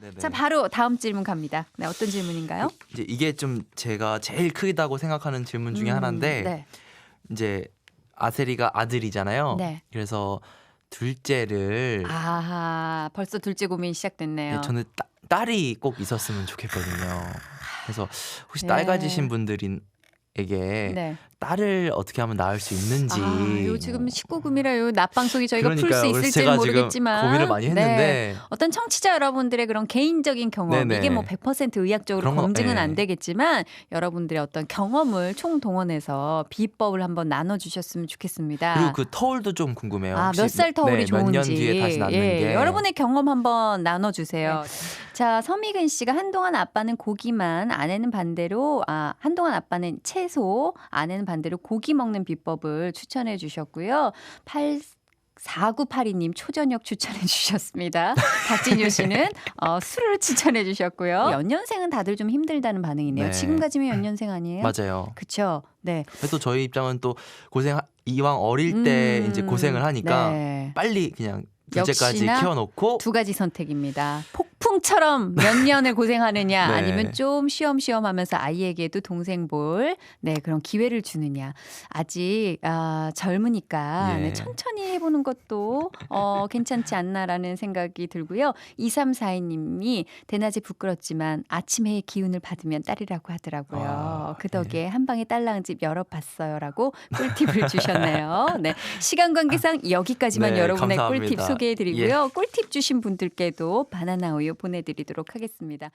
네네. 자, 바로 다음 질문 갑니다. 네, 어떤 질문인가요? 이제 이게 좀 제가 제일 크다고 생각하는 질문 중에 음, 하나인데 네. 이제 아세리가 아들이잖아요. 네. 그래서 둘째를 아하, 벌써 둘째 고민 시작됐네요. 예, 저는 따, 딸이 꼭 있었으면 좋겠거든요. 그래서 혹시 네. 딸 가지신 분들 에게 네. 딸을 어떻게 하면 낳을 수 있는지 아, 요 지금 19금이라 요 낮방송이 저희가 풀 수 있을지는 모르겠지만 고민을 많이 네. 했는데 어떤 청취자 여러분들의 그런 개인적인 경험 네네. 이게 뭐 100% 의학적으로 검증은 예. 안 되겠지만 여러분들의 어떤 경험을 총동원해서 비법을 한번 나눠 주셨으면 좋겠습니다. 그리고 그 터울도 좀 궁금해요. 아, 몇 살 터울이 네, 좋은지. 몇년 뒤에 다시 낳는 예, 게 여러분의 경험 한번 나눠 주세요. 자, 서미근 씨가 한동안 아빠는 고기만, 아내는 반대로 아, 한동안 아빠는 채소, 아내는 반대로 고기 먹는 비법을 추천해 주셨고요. 8 4982님 초저녁 추천해 주셨습니다. 박진효 씨는 어, 술을 추천해 주셨고요. 연년생은 다들 좀 힘들다는 반응이네요. 네. 지금 가지면 연년생 아니에요? 맞아요. 그쵸? 네. 또 저희 입장은 또 고생 이왕 어릴 때 음, 이제 고생을 하니까 네. 빨리 그냥 둘째까지 역시나 키워놓고 두 가지 선택입니다. 폭 풍처럼 몇 년을 고생하느냐 네. 아니면 좀 쉬엄쉬엄 하면서 아이에게도 동생 볼 네, 그런 기회를 주느냐. 아직 아, 젊으니까 예. 네, 천천히 해보는 것도 어, 괜찮지 않나라는 생각이 들고요. 2342님이 대낮에 부끄럽지만 아침에 기운을 받으면 딸이라고 하더라고요. 아, 그 덕에 한 방에 딸랑집 열어봤어요 라고 꿀팁을 주셨네요. 네, 시간 관계상 여기까지만 네, 여러분의 감사합니다. 예. 꿀팁 소개해드리고요. 꿀팁 주신 분들께도 바나나 우유 보내드리도록 하겠습니다.